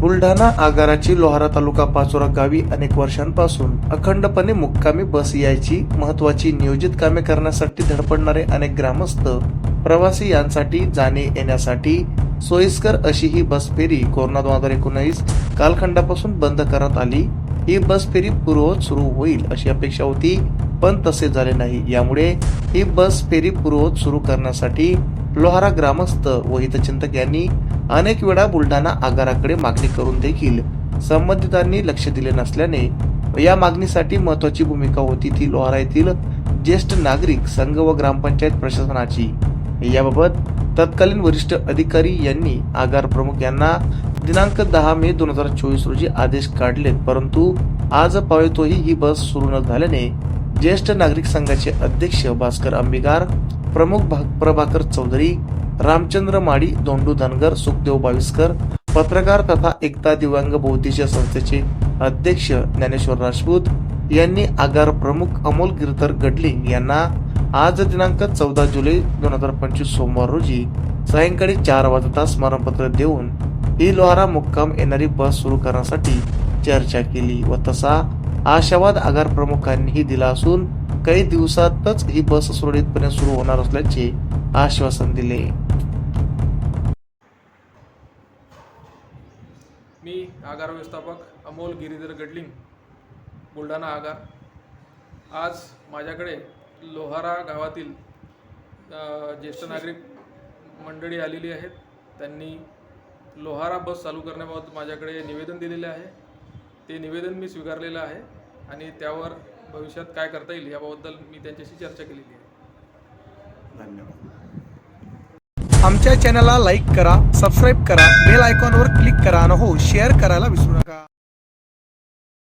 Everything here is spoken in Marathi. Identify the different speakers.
Speaker 1: बुलढाणा आगाराची लोहारा तालुका पाचोरा गावी अनेक वर्षांपासून अखंडपणे मुक्कामी बस यायची महत्वाची नियोजित कामे करण्यासाठी धडपडणारे अनेक ग्रामस्थ प्रवासी यांसाठी जाणे येण्यासाठी सोयीस्कर अशी ही बस फेरी कोरोना दोन हजार एकोणीस कालखंडापासून बंद करण्यात आली. ही बस फेरी पूर्ववत सुरू होईल अशी अपेक्षा होती. पण तसे झाले नाही. यामुळे ही बस फेरी पूर्ववत सुरू करण्यासाठी लोहारा ग्रामस्थ व हितचिंतक यांनी अनेक वेळा बुलढाणा आगाराकडे मागणी करून देखील संबंधितांनी लक्ष दिले नसल्याने या मागणीसाठी महत्वाची भूमिका होती ती लोहारा येथील ज्येष्ठ नागरिक संघ व ग्रामपंचायत प्रशासनाची. याबाबत तत्कालीन वरिष्ठ अधिकारी यांनी आगार प्रमुख यांना दिनांक दहा मे दोन हजार चोवीस रोजी आदेश काढलेत. परंतु आज पावेतोही ही बस सुरू न झाल्याने ज्येष्ठ नागरिक संघाचे अध्यक्ष भास्कर अंबिगार प्रमुख भा- प्रभाकर चौधरी रामचंद्र माडी दोंडू धनगर सुखदेव बाविस्कर पत्रकार तथा एकता दिव्यांग बौद्धिक संस्थेचे अध्यक्ष ज्ञानेश्वर राजपूत यांनी आगार प्रमुख अमोल गिरधर गडलिंग यांना आज दिनांक चौदा जुलै दोन हजार पंचवीस सोमवार रोजी सायंकाळी चार वाजता स्मरणपत्र देऊन ही लोहारा मुक्काम येणारी बस सुरू करण्यासाठी चर्चा केली व तसा आशावाद आगार प्रमुखांनीही दिला असून काही दिवसातच ही बस सुरळीतपणे सुरू होणार असल्याचे आश्वासन दिले.
Speaker 2: मी आगार व्यवस्थापक अमोल गिरीधर गडलिंग बुलढाणा आगार. आज माझ्याकडे लोहारा गावातील ज्येष्ठ नागरिक मंडळी आलेली आहेत. त्यांनी लोहारा बस चालू करण्याबाबत माझ्याकडे निवेदन दिलेले आहे. ते निवेदन मी स्वीकारलेलं आहे. आणि त्यावर भविष्यात काय करता येईल याबद्दल मी त्यांच्याशी चर्चा केलेली आहे.
Speaker 3: आमच्या चॅनलला लाईक करा सबस्क्राईब करा बेल आयकॉनवर क्लिक करा आणि हो शेअर करायला विसरू नका.